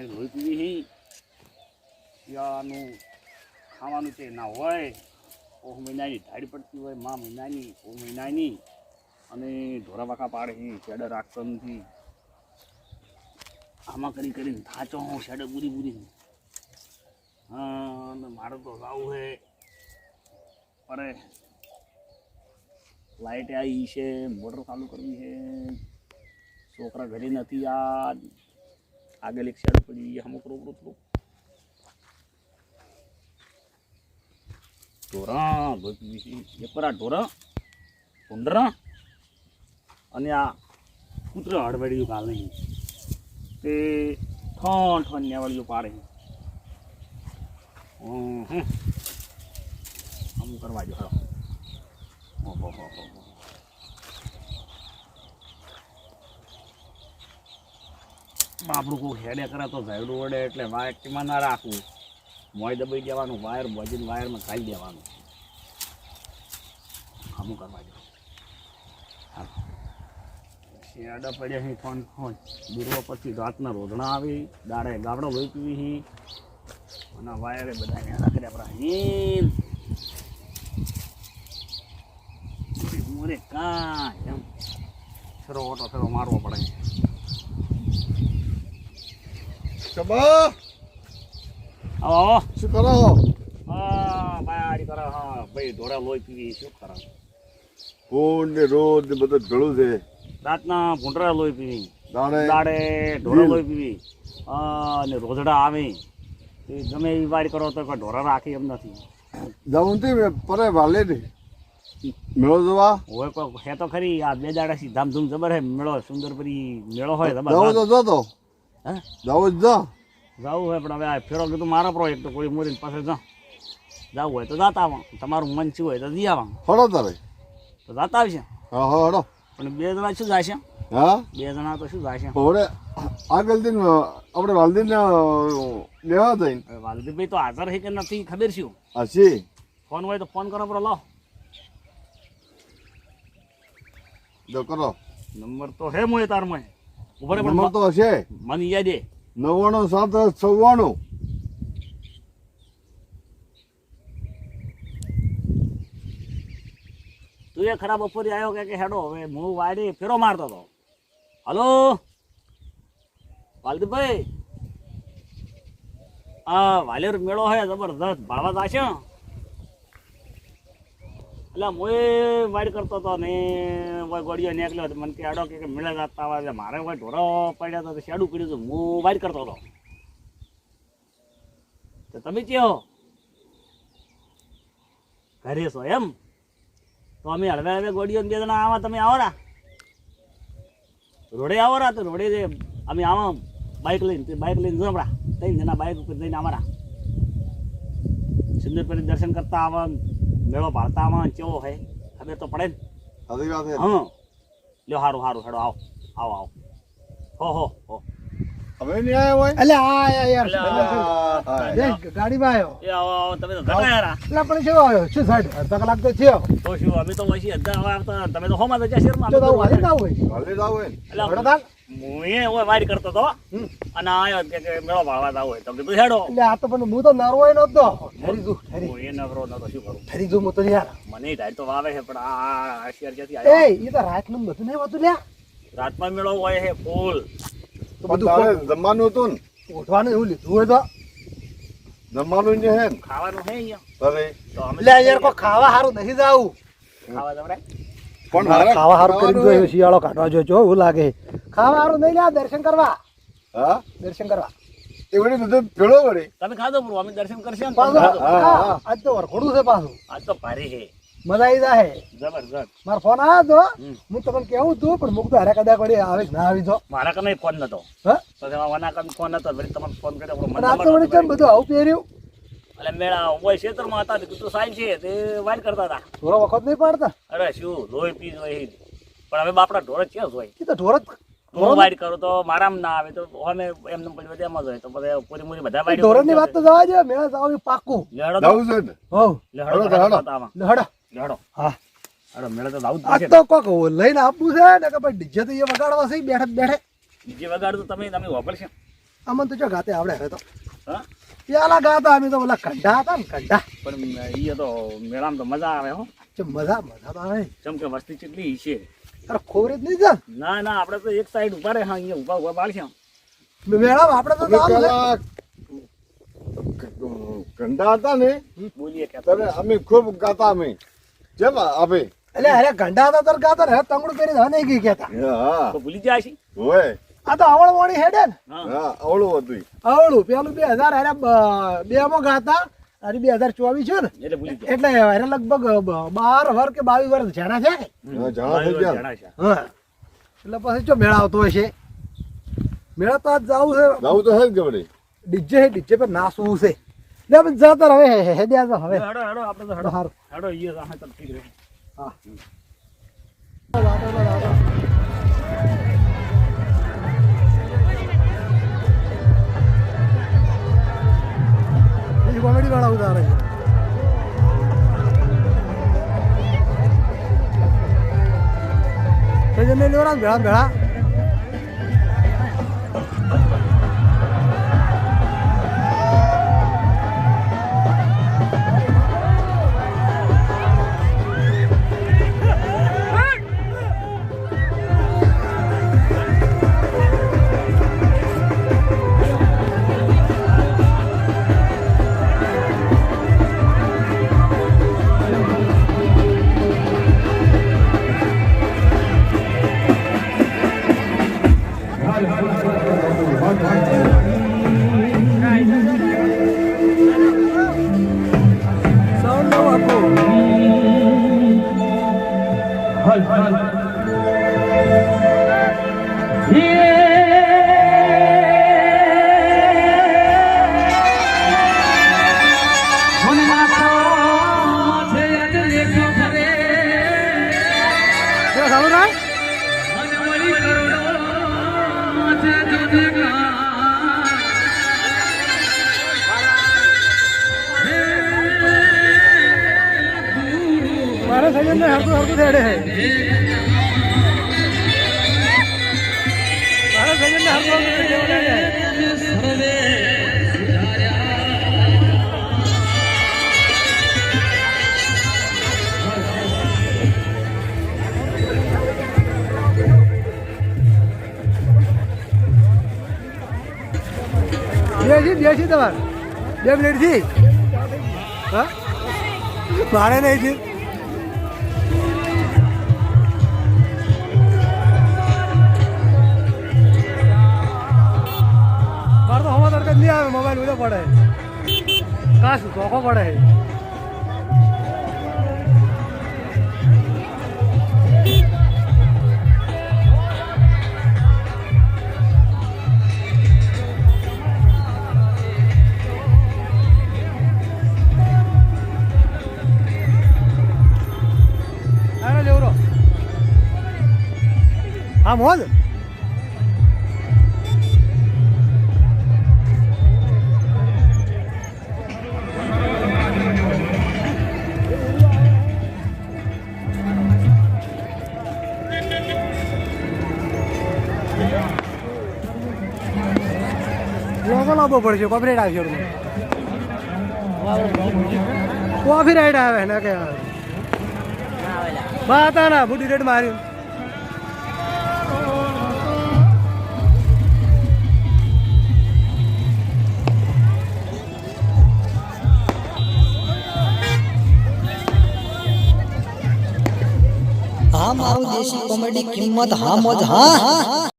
મારી લોહી પીવી પીવાનું ખાવાનું તે ના હોય. ઓહ મહિનાની ધાડી પડતી હોય, મા મહિનાની, ઓહ મહિનાની. અને ઢોરા વાંકા પાડે હી, શેડે રાખતો નથી. આમાં કરી કરીને થાચો હું, શેડે પૂરી પૂરી હા મારે તો ગાવું હે. પરે લાઇટ આવી છે, મોટર ચાલુ કરવી છે. છોકરા ઘરે નથી યાર આગળ એક સાઈડ પડી અમુક રોકડું થોડું ઢોરા એ પર આ ઢોરા ઉંદરા અને આ કૂતરો કાલ નહીં તે ઠણ ઠણ નેવળ્યું પાડે હમ કરવા જો હળો ઓહો બાપડું કોઈ હેડે કરે તો ઝાયડું વડે એટલે વાયરમાં ના રાખવું. મોય દબાઈ દેવાનું વાયર બજીને વાયરમાં ખાઈ દેવાનું. આમું કરવા દો શેડા પડ્યા હી ફોન ફોન. દૂરવા પછી રાતના રોધણા આવી, દાડે ગાબડો લોહી પીવી હી. અને વાયરે બધા રાખી આપણા હિન. મોરે કા એમ. ફેરો ઓટો ફેરો મારવો પડે. ચબા આવો શું કરો હા બારી કરો હા ભાઈ ઢોરા લોહી પીવી શું કરો ફોન ને રોડ ને બધું ભેળું છે રાતના ભૂંડરા લોહી પીવી દાડે દાડે લીલ. લોહી પીવી અને રોજડા આવે એ ગમે એ વારી કરો તો કોઈ ઢોરા રાખે એમ નથી જવું તે પરે વાલે ને મેળો જોવા હોય કોઈ હે તો ખરી આ બે દાડાથી ધામધૂમ જબર હે મેળો સુંદરપરી મેળો હોય જબર જો તો હે? જવું જ જા. જવું હોય પણ હવે આ ફેરો કીધું મારો પ્રોજેક્ટ તો કોઈ મોરીને પાસે જા. જવું હોય તો જાતા આવા. તમારું મન શું હોય તો જઈ આવા. હડો તારે. તો જાતા આવશે. હા હા હડો પણ બે જણા શું જશે? હા? બે જણા તો શું જશે? હવે આગળ દિન આપણે વાલદીન લેવા જઈને. વાલદીભાઈ તો હાજર છે કે નથી ખબર શું હસી ફોન હોય તો ફોન કરો બરો લો જો કરો. નંબર તો હે મોય તાર મોય. ઉપર નંબર તો હશે? મને યાદ દે નવ્વાણું સાત ચૌવાણું. તું એ ખરાબ બપોરે આવ્યો કે હેડો હવે હું વાયરે ફેરો મારતો હતો. હલો? વાલદીભાઈ આ વાલેર મેળો હે જબરદસ્ત ભાળવા જશે? એટલે હું વાડ કરતો હતો ને ગોળીઓ નીકળ્યો હતો મને કે કે મેળા જતા આવે એટલે મારે કોઈ ઢોરો પડ્યા તો શેડું પડ્યું હતું હું વાડ કરતો હતો. તો તમે કયો ઘરે છો એમ? તો અમે હળવે હળવે ગોળીઓ બે જણા આવા, તમે આવો રા. રોડે આવો રા તો રોડે જે અમે આવા બાઇક લઈને બાઇક લઈને જમરા. ત્રણ જણા બાઇક ઉપર જઈને અમારા સુંદર દર્શન કરતા આવા મેળો ભાળતા આવા કેવો હે? ખબર તો પડે ને. સાચી વાત હા. લ્યો હારું હારું હેડો આવો આવો આવો. હો હો હો. હવે નહીં આવ્યા હોય? એટલે આ યાર અલ્યા. હા, જે ગાડીમાં આવ્યો એ આવો આવો તમે તો ઘણા યારા એટલે પણ કેવો આવ્યો શું સાહેબ અડધા કલાક તો થયો. તો શું અમે તો પછી અડધા હવે આવતા તમે તો હોમાં તો શેરમાં? તો તો ના જ આવે એટલે કરતો હતો. અને આયો કે મેળો ભાળવા જાવ હોય. તો કીધું હેડો. એટલે આ તો પણ હું તો નરવાય નતો ઠરી જુ ઠરી. એ નવરો નતો શું કરું? ઠરી જુ હું તો યાર. મને ઢાઈ તો વાવે છે પણ આ આ હોશિયાર ક્યાંથી આવ્યો? એ એ તો રાતનું બધું નહીં હોતું લ્યા. રાતમાં મેળો હોય છે ફૂલ. તો બધું જમવાનું હતું ને? ઉઠવાનું એવું લીધું હોય તો. જમવાનું ને હે ખાવાનું છે અહીંયા. તારે અમે એટલે યાર કોઈ ખાવા સારું નહીં જાવું. ખાવા જવરાય પણ ખાવા સારું કરી શિયાળો કાઢવા જોયો એવું લાગે. ખાવા સારું નહીં લ્યા દર્શન કરવા. હા? દર્શન કરવા. એ વળી બધું ભેળો તમે ખાધો પૂરું અમે દર્શન કરશે આજ તો વરખોડું છે પાછું. આજ તો ભારે છે. મજા આવી જાય જબરજસ્ત મારો ફોન આવ્યો તો હું તમને કેવું તું પણ મુક તો હારે કદા વળી આવે ના આવી તો મારા કને ફોન નતો. હા? તો એમાં કને ફોન નતો વળી તમને ફોન કર્યો પણ આ તો વળી કેમ બધું આવું પહેર્યું? એટલે મેળા હોય ક્ષેત્રમાં હતા તે કીધું સાઈન છે તે વાઇટ કરતા હતા. થોડો વખત નહીં પાડતા? અરે શું લોહી પી જોઈ. પણ હવે બાપડા ઢોર જ છે હોય એ તો ઢોર જ હું વાઇટ કરો તો મારામ ના આવે તો અમે એમને પછી બધા એમાં જ હોય તો બધા પૂરી મૂરી બધા વાઇટ ઢોરની વાત તો જવા દે મેળા જાવ પાકું. લેડો જાવ છે ને હો લેડો તો હેડો, હેડો. હેડો આમાં. લે હડો લેડો હા. હેડો મેળે તો જાવું જ તો કોક લઈને આપવું છે ને કે ભાઈ ડીજે તો એ વગાડવા છે બેઠે બેઠે. બીજી વગાડ તમે તમે વાપરશે અમને તો જો ગાતે આવડે હવે તો. હા? પેલા ગાતા અમે તો ઓલા કંઢા હતા ને કંઢા. પણ એ તો મેળામાં તો મજા આવે હો. મજા મજા તો આવે. જેમ કે વસ્તી કેટલી છે. અરે ખોરે જ નહીં જાય ના ના આપણે તો એક સાઈડ ઊભા રહે હા અહીંયા ઊભા ઊભા બાળશે. મેળામાં આપણે તો ગંડા હતા ને? બોલીએ કે અમે ખૂબ ગાતા અમે. જેમ આપે એટલે અરે તંગડું કરી હા નહીં ગઈ કેતા હા. તો ભૂલી જાય છે? આ તો આવળ વાણી હેડે ને. હા. હા અવળું હતું આવડું પેલું બે હજાર અરે બે માં ગાતા અરે બે હજાર ચોવીસ છે ને. એટલે ભૂલી જાય એટલે અરે લગભગ બાર વર કે બાવીસ વર્ષ જેના છે હા, જાણા છે. એટલે પછી જો મેળા આવતો હશે. મેળા તો આજ જવું છે. જવું તો હે જ ડીજે ડીજે પર નાસવું છે. લે પણ જતા હવે હે- દે હવે. હેડો હેડો આપણે તો હેડો. હારું. હેડો ઈ તો હા ઠીક રહે હા. કોમેડી વાળા ઉદાહરણ છે. તો જમે લેવરા ભેળા ભેળા. કેવો હે મારે સજન ને હરતું હરતું થેડે હે બેસી બેસી તમારે. બે મિનિટથી હા? મારે નહીં થી નહીં આવે મોબાઈલ બધો પડે. કાશ ધોકો પડે? આને આમ હા મોજ લોગો પડશે કોપરેટ આવશે કોફી રાઈડ આવે, ને કે બાતા ના બુટી રેડ માર્યું હા, મારું દેશી કોમેડી કિંમત હા મોજ હા.